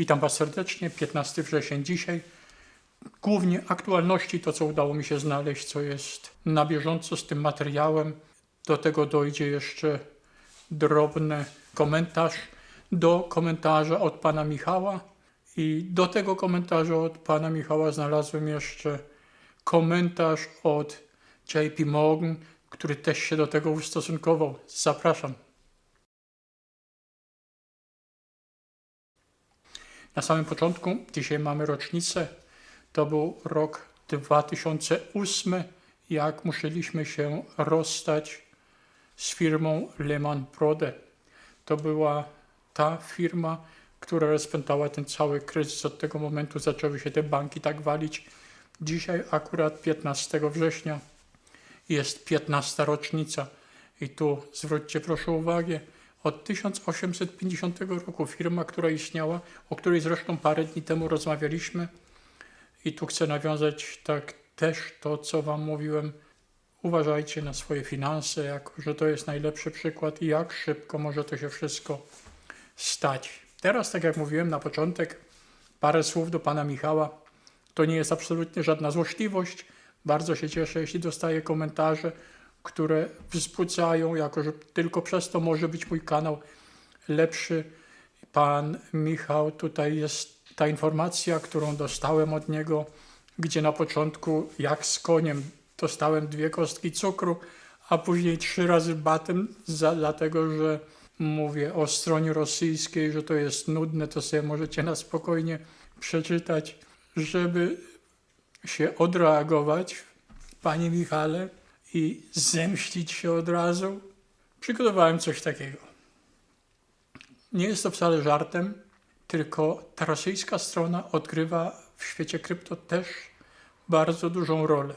Witam Was serdecznie. 15 wrzesień dzisiaj. Głównie aktualności, to co udało mi się znaleźć, co jest na bieżąco z tym materiałem. Do tego dojdzie jeszcze drobny komentarz do komentarza od pana Michała. I do tego komentarza od pana Michała znalazłem jeszcze komentarz od JP Morgan, który też się do tego ustosunkował. Zapraszam. Na samym początku, dzisiaj mamy rocznicę, to był rok 2008, jak musieliśmy się rozstać z firmą Lehman Brothers. To była ta firma, która rozpętała ten cały kryzys. Od tego momentu zaczęły się te banki tak walić. Dzisiaj akurat 15 września jest 15 rocznica i tu zwróćcie proszę uwagę, od 1850 roku firma, która istniała, o której zresztą parę dni temu rozmawialiśmy i tu chcę nawiązać tak też to, co Wam mówiłem. Uważajcie na swoje finanse, jako że to jest najlepszy przykład, jak szybko może to się wszystko stać. Teraz, tak jak mówiłem na początek, parę słów do Pana Michała. To nie jest absolutnie żadna złośliwość. Bardzo się cieszę, jeśli dostaję komentarze, które wzbudzają, jako że tylko przez to może być mój kanał lepszy. Pan Michał, tutaj jest ta informacja, którą dostałem od niego, gdzie na początku, jak z koniem, dostałem dwie kostki cukru, a później trzy razy batem, za, dlatego że mówię o stronie rosyjskiej, że to jest nudne, to sobie możecie na spokojnie przeczytać, żeby się odreagować, panie Michale, i zemścić się od razu. Przygotowałem coś takiego. Nie jest to wcale żartem, tylko ta rosyjska strona odgrywa w świecie krypto też bardzo dużą rolę.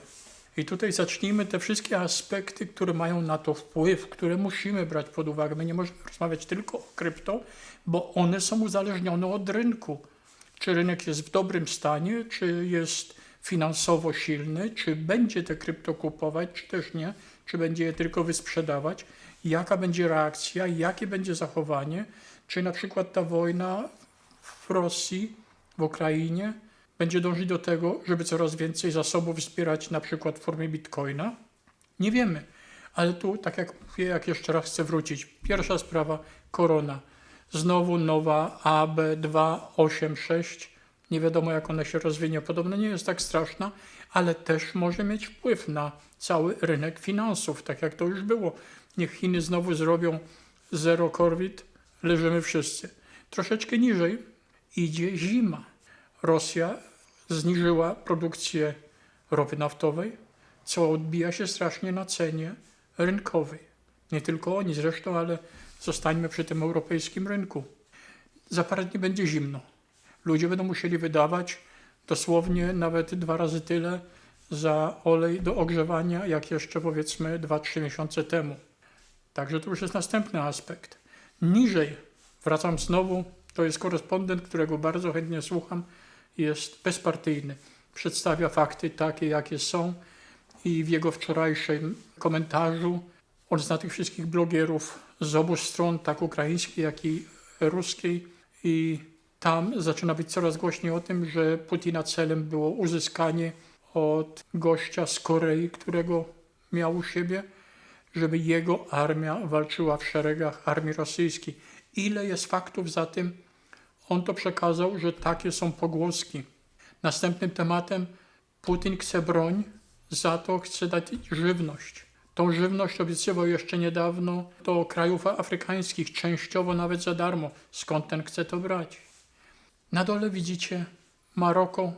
I tutaj zacznijmy te wszystkie aspekty, które mają na to wpływ, które musimy brać pod uwagę. My nie możemy rozmawiać tylko o krypto, bo one są uzależnione od rynku. Czy rynek jest w dobrym stanie, czy jest finansowo silny, czy będzie te krypto kupować, czy też nie, czy będzie je tylko wysprzedawać, jaka będzie reakcja, jakie będzie zachowanie, czy na przykład ta wojna w Rosji, w Ukrainie będzie dążyć do tego, żeby coraz więcej zasobów zbierać na przykład w formie bitcoina? Nie wiemy. Ale tu, tak jak mówię, jak jeszcze raz chcę wrócić. Pierwsza sprawa, korona. Znowu nowa AB286. Nie wiadomo, jak ona się rozwinie. Podobno nie jest tak straszna, ale też może mieć wpływ na cały rynek finansów, tak jak to już było. Niech Chiny znowu zrobią zero COVID, leżymy wszyscy. Troszeczkę niżej idzie zima. Rosja zniżyła produkcję ropy naftowej, co odbija się strasznie na cenie rynkowej. Nie tylko oni zresztą, ale zostańmy przy tym europejskim rynku. Za parę dni będzie zimno. Ludzie będą musieli wydawać dosłownie nawet dwa razy tyle za olej do ogrzewania, jak jeszcze powiedzmy 2-3 miesiące temu. Także to już jest następny aspekt. Niżej, wracam znowu, to jest korespondent, którego bardzo chętnie słucham, jest bezpartyjny. Przedstawia fakty takie, jakie są i w jego wczorajszym komentarzu on zna tych wszystkich blogerów z obu stron, tak ukraińskiej, jak i ruskiej i tam zaczyna być coraz głośniej o tym, że Putina celem było uzyskanie od gościa z Korei, którego miał u siebie, żeby jego armia walczyła w szeregach armii rosyjskiej. Ile jest faktów za tym? On to przekazał, że takie są pogłoski. Następnym tematem Putin chce broń, za to chce dać żywność. Tą żywność obiecywał jeszcze niedawno do krajów afrykańskich, częściowo nawet za darmo. Skąd ten chce to brać? Na dole widzicie Maroko,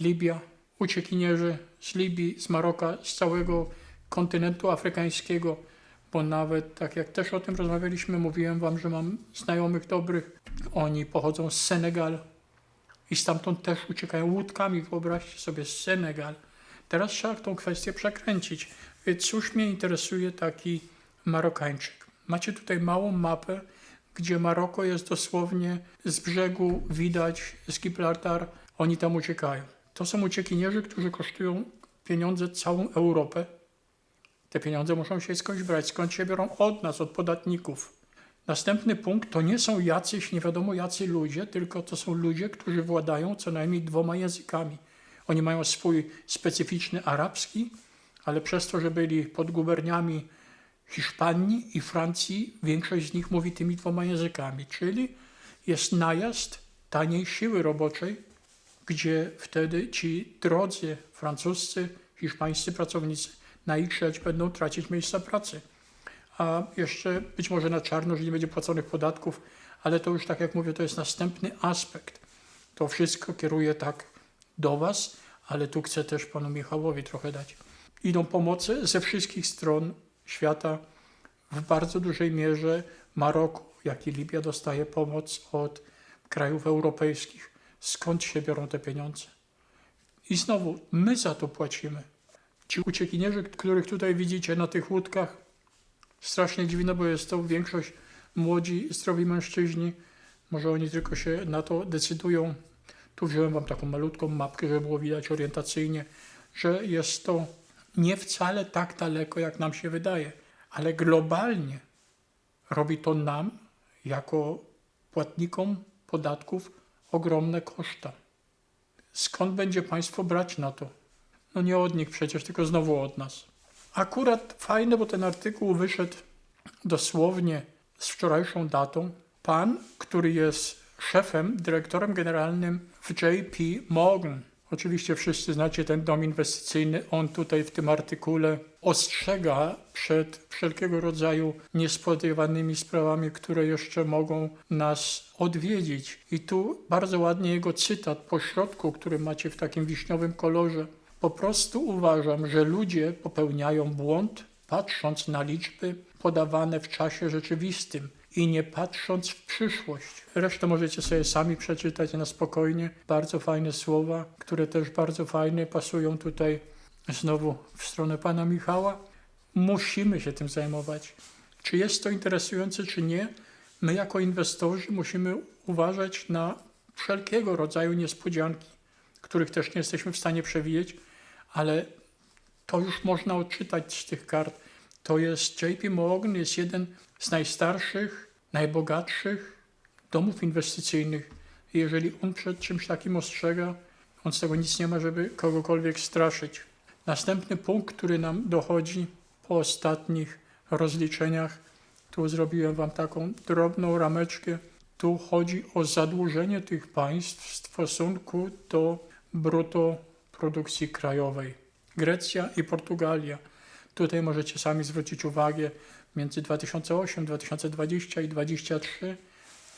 Libia, uciekinierzy z Libii, z Maroka, z całego kontynentu afrykańskiego, bo nawet tak jak też o tym rozmawialiśmy, mówiłem wam, że mam znajomych dobrych. Oni pochodzą z Senegal i stamtąd też uciekają łódkami. Wyobraźcie sobie Senegal. Teraz trzeba tą kwestię przekręcić. Cóż mnie interesuje taki Marokańczyk? Macie tutaj małą mapę, gdzie Maroko jest dosłownie z brzegu widać z Gibraltar, oni tam uciekają. To są uciekinierzy, którzy kosztują pieniądze całą Europę. Te pieniądze muszą się skądś brać. Skąd się biorą? Od nas, od podatników. Następny punkt to nie są jacyś, nie wiadomo jacy ludzie, tylko to są ludzie, którzy władają co najmniej dwoma językami. Oni mają swój specyficzny arabski, ale przez to, że byli pod guberniami Hiszpanii i Francji, większość z nich mówi tymi dwoma językami, czyli jest najazd taniej siły roboczej, gdzie wtedy ci drodzy francuscy, hiszpańscy pracownicy na ich rzecz będą tracić miejsca pracy. A jeszcze być może na czarno, że nie będzie płaconych podatków, ale to już tak jak mówię, to jest następny aspekt. To wszystko kieruje tak do Was, ale tu chcę też panu Michałowi trochę dać. Idą pomocy ze wszystkich stron świata. W bardzo dużej mierze Maroko, jak i Libia dostaje pomoc od krajów europejskich. Skąd się biorą te pieniądze? I znowu, my za to płacimy. Ci uciekinierzy, których tutaj widzicie na tych łódkach, strasznie dziwne, bo jest to większość młodzi, zdrowi mężczyźni. Może oni tylko się na to decydują. Tu wziąłem wam taką malutką mapkę, żeby było widać orientacyjnie, że jest to nie wcale tak daleko, jak nam się wydaje, ale globalnie robi to nam, jako płatnikom podatków, ogromne koszta. Skąd będzie państwo brać na to? No nie od nich przecież, tylko znowu od nas. Akurat fajne, bo ten artykuł wyszedł dosłownie z wczorajszą datą. Pan, który jest szefem, dyrektorem generalnym w JP Morgan. Oczywiście wszyscy znacie ten dom inwestycyjny. On tutaj w tym artykule ostrzega przed wszelkiego rodzaju niespodziewanymi sprawami, które jeszcze mogą nas odwiedzić. I tu bardzo ładnie jego cytat po środku, który macie w takim wiśniowym kolorze. Po prostu uważam, że ludzie popełniają błąd, patrząc na liczby podawane w czasie rzeczywistym i nie patrząc w przyszłość. Resztę możecie sobie sami przeczytać na spokojnie. Bardzo fajne słowa, które też bardzo fajnie pasują tutaj znowu w stronę pana Michała. Musimy się tym zajmować. Czy jest to interesujące, czy nie? My jako inwestorzy musimy uważać na wszelkiego rodzaju niespodzianki, których też nie jesteśmy w stanie przewidzieć, ale to już można odczytać z tych kart. To jest JP Morgan, jest jeden z najstarszych, najbogatszych domów inwestycyjnych. Jeżeli on przed czymś takim ostrzega, on z tego nic nie ma, żeby kogokolwiek straszyć. Następny punkt, który nam dochodzi po ostatnich rozliczeniach, tu zrobiłem Wam taką drobną rameczkę. Tu chodzi o zadłużenie tych państw w stosunku do brutto produkcji krajowej. Grecja i Portugalia. Tutaj możecie sami zwrócić uwagę między 2008, 2020 i 2023,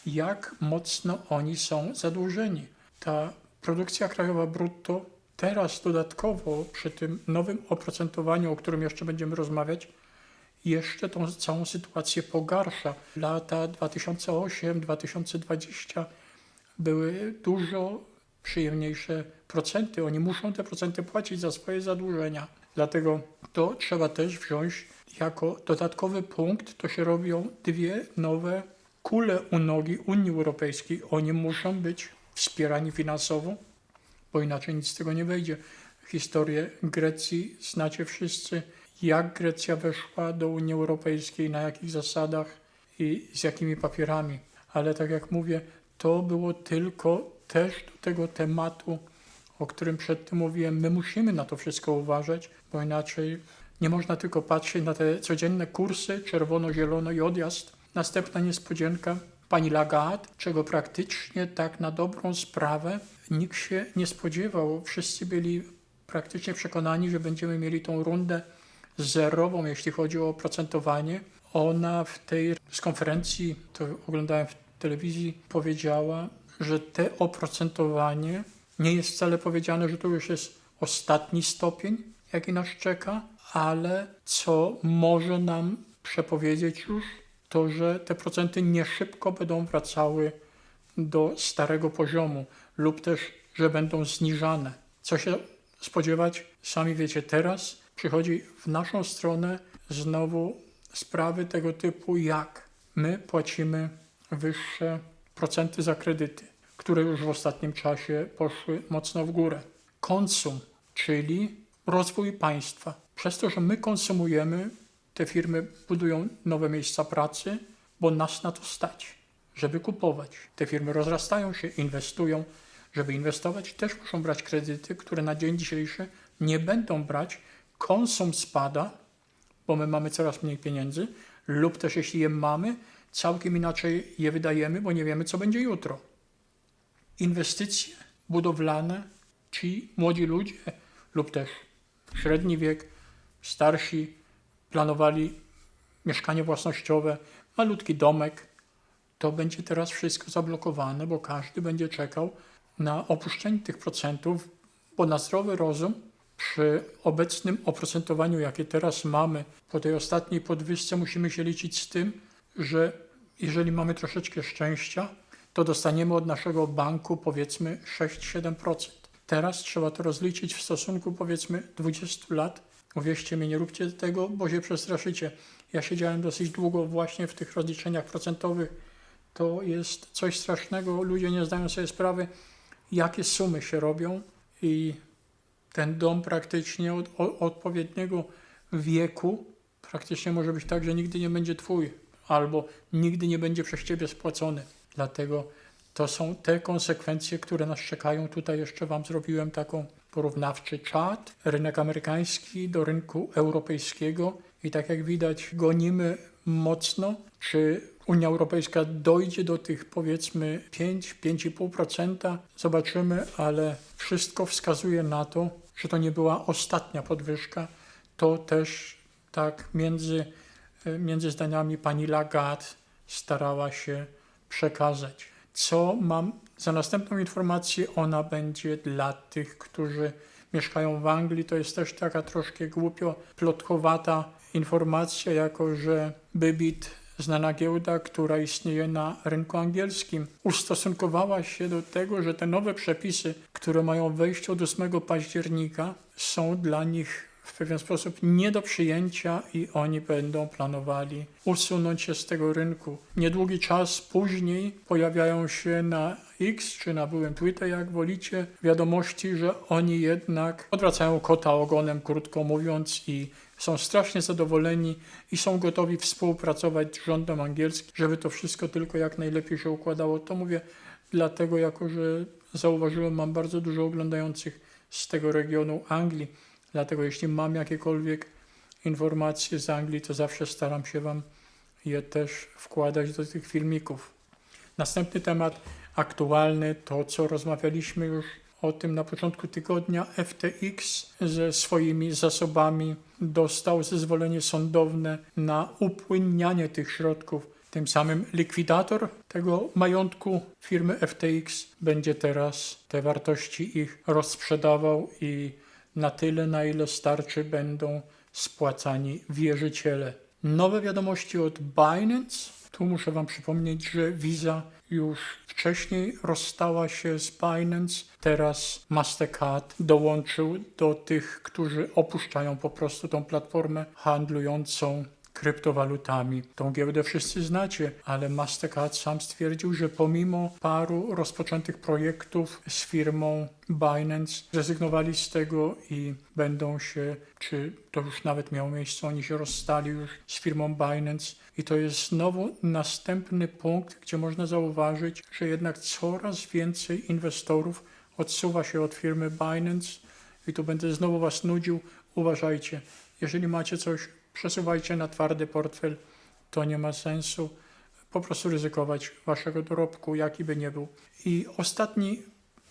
jak mocno oni są zadłużeni. Ta produkcja krajowa brutto teraz dodatkowo przy tym nowym oprocentowaniu, o którym jeszcze będziemy rozmawiać, jeszcze tą całą sytuację pogarsza. Lata 2008-2020 były dużo przyjemniejsze procenty. Oni muszą te procenty płacić za swoje zadłużenia. Dlatego to trzeba też wziąć jako dodatkowy punkt. To się robią dwie nowe kule u nogi Unii Europejskiej. Oni muszą być wspierani finansowo, bo inaczej nic z tego nie wejdzie. Historię Grecji znacie wszyscy, jak Grecja weszła do Unii Europejskiej, na jakich zasadach i z jakimi papierami. Ale tak jak mówię, to było tylko też do tego tematu, o którym przedtem mówiłem. My musimy na to wszystko uważać, bo inaczej nie można tylko patrzeć na te codzienne kursy, czerwono, zielono i odjazd. Następna niespodzianka, pani Lagarde, czego praktycznie tak na dobrą sprawę nikt się nie spodziewał. Wszyscy byli praktycznie przekonani, że będziemy mieli tą rundę zerową, jeśli chodzi o oprocentowanie. Ona w tej z konferencji, to oglądałem w telewizji, powiedziała, że te oprocentowanie nie jest wcale powiedziane, że to już jest ostatni stopień, jaki nas czeka, ale co może nam przepowiedzieć już, to że te procenty nie szybko będą wracały do starego poziomu lub też, że będą zniżane. Co się spodziewać? Sami wiecie, teraz przychodzi w naszą stronę znowu sprawy tego typu, jak my płacimy wyższe procenty za kredyty, które już w ostatnim czasie poszły mocno w górę. Konsum, czyli rozwój państwa. Przez to, że my konsumujemy, te firmy budują nowe miejsca pracy, bo nas na to stać, żeby kupować. Te firmy rozrastają się, inwestują. Żeby inwestować, też muszą brać kredyty, które na dzień dzisiejszy nie będą brać. Konsum spada, bo my mamy coraz mniej pieniędzy, lub też jeśli je mamy, całkiem inaczej je wydajemy, bo nie wiemy, co będzie jutro. Inwestycje budowlane, ci młodzi ludzie lub też średni wiek, starsi planowali mieszkanie własnościowe, malutki domek, to będzie teraz wszystko zablokowane, bo każdy będzie czekał na opuszczenie tych procentów, bo na zdrowy rozum przy obecnym oprocentowaniu, jakie teraz mamy, po tej ostatniej podwyżce musimy się liczyć z tym, że jeżeli mamy troszeczkę szczęścia, to dostaniemy od naszego banku powiedzmy 6-7%. Teraz trzeba to rozliczyć w stosunku powiedzmy 20 lat. Uwierzcie mi, nie róbcie tego, bo się przestraszycie. Ja siedziałem dosyć długo właśnie w tych rozliczeniach procentowych. To jest coś strasznego. Ludzie nie zdają sobie sprawy, jakie sumy się robią i ten dom praktycznie od, od odpowiedniego wieku praktycznie może być tak, że nigdy nie będzie twój albo nigdy nie będzie przez ciebie spłacony. Dlatego to są te konsekwencje, które nas czekają. Tutaj jeszcze Wam zrobiłem taką porównawczy czat. Rynek amerykański do rynku europejskiego i tak jak widać gonimy mocno. Czy Unia Europejska dojdzie do tych powiedzmy 5-5,5%? Zobaczymy, ale wszystko wskazuje na to, że to nie była ostatnia podwyżka. To też tak między, między zdaniami pani Lagarde starała się przekazać. Co mam za następną informację? Ona będzie dla tych, którzy mieszkają w Anglii. To jest też taka troszkę głupio plotkowata informacja, jako że Bybit, znana giełda, która istnieje na rynku angielskim, ustosunkowała się do tego, że te nowe przepisy, które mają wejść od 8 października, są dla nich w pewien sposób nie do przyjęcia i oni będą planowali usunąć się z tego rynku. Niedługi czas później pojawiają się na X czy na byłym Twitter, jak wolicie, wiadomości, że oni jednak odwracają kota ogonem, krótko mówiąc, i są strasznie zadowoleni i są gotowi współpracować z rządem angielskim, żeby to wszystko tylko jak najlepiej się układało. To mówię dlatego, jako że zauważyłem, mam bardzo dużo oglądających z tego regionu Anglii. Dlatego jeśli mam jakiekolwiek informacje z Anglii, to zawsze staram się Wam je też wkładać do tych filmików. Następny temat aktualny to, co rozmawialiśmy już o tym na początku tygodnia. FTX ze swoimi zasobami dostał zezwolenie sądowne na upłynnianie tych środków. Tym samym likwidator tego majątku firmy FTX będzie teraz te wartości ich rozsprzedawał i na tyle, na ile starczy, będą spłacani wierzyciele. Nowe wiadomości od Binance. Tu muszę Wam przypomnieć, że Visa już wcześniej rozstała się z Binance. Teraz Mastercard dołączył do tych, którzy opuszczają po prostu tą platformę handlującą kryptowalutami. Tą giełdę wszyscy znacie, ale Mastercard sam stwierdził, że pomimo paru rozpoczętych projektów z firmą Binance, zrezygnowali z tego i będą się, czy to już nawet miało miejsce, oni się rozstali już z firmą Binance. I to jest znowu następny punkt, gdzie można zauważyć, że jednak coraz więcej inwestorów odsuwa się od firmy Binance. I tu będę znowu Was nudził. Uważajcie, jeżeli macie coś przesuwajcie na twardy portfel, to nie ma sensu po prostu ryzykować waszego dorobku, jaki by nie był. I ostatni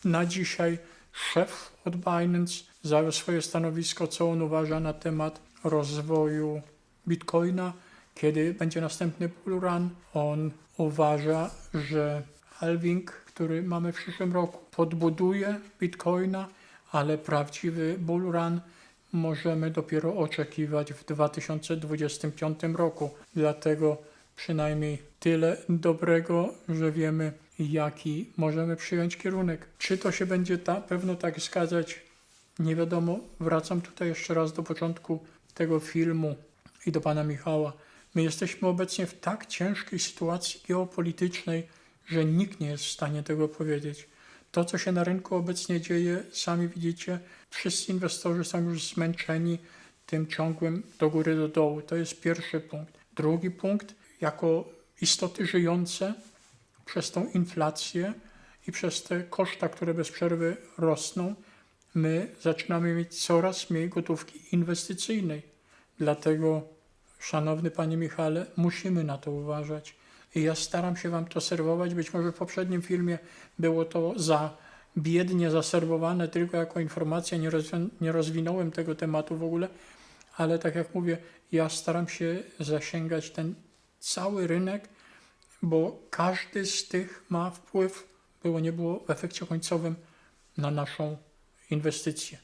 na dzisiaj szef od Binance zajął swoje stanowisko, co on uważa na temat rozwoju Bitcoina, kiedy będzie następny bull run. On uważa, że halving, który mamy w przyszłym roku, podbuduje Bitcoina, ale prawdziwy bull run możemy dopiero oczekiwać w 2025 roku. Dlatego przynajmniej tyle dobrego, że wiemy, jaki możemy przyjąć kierunek. Czy to się będzie ta, pewno tak zgadzać? Nie wiadomo. Wracam tutaj jeszcze raz do początku tego filmu i do pana Michała. My jesteśmy obecnie w tak ciężkiej sytuacji geopolitycznej, że nikt nie jest w stanie tego powiedzieć. To, co się na rynku obecnie dzieje, sami widzicie, wszyscy inwestorzy są już zmęczeni tym ciągłym do góry, do dołu. To jest pierwszy punkt. Drugi punkt, jako istoty żyjące przez tą inflację i przez te koszta, które bez przerwy rosną, my zaczynamy mieć coraz mniej gotówki inwestycyjnej. Dlatego, szanowny panie Michale, musimy na to uważać. I ja staram się wam to serwować. Być może w poprzednim filmie było to za biednie zaserwowane tylko jako informacja, nie, rozwi- nie rozwinąłem tego tematu w ogóle, ale tak jak mówię, ja staram się zasięgać ten cały rynek, bo każdy z tych ma wpływ, było nie było, w efekcie końcowym na naszą inwestycję.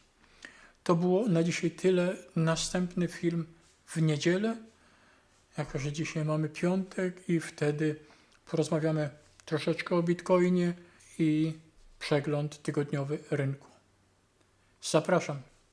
To było na dzisiaj tyle. Następny film w niedzielę, jako że dzisiaj mamy piątek i wtedy porozmawiamy troszeczkę o Bitcoinie i przegląd tygodniowy rynku. Zapraszam.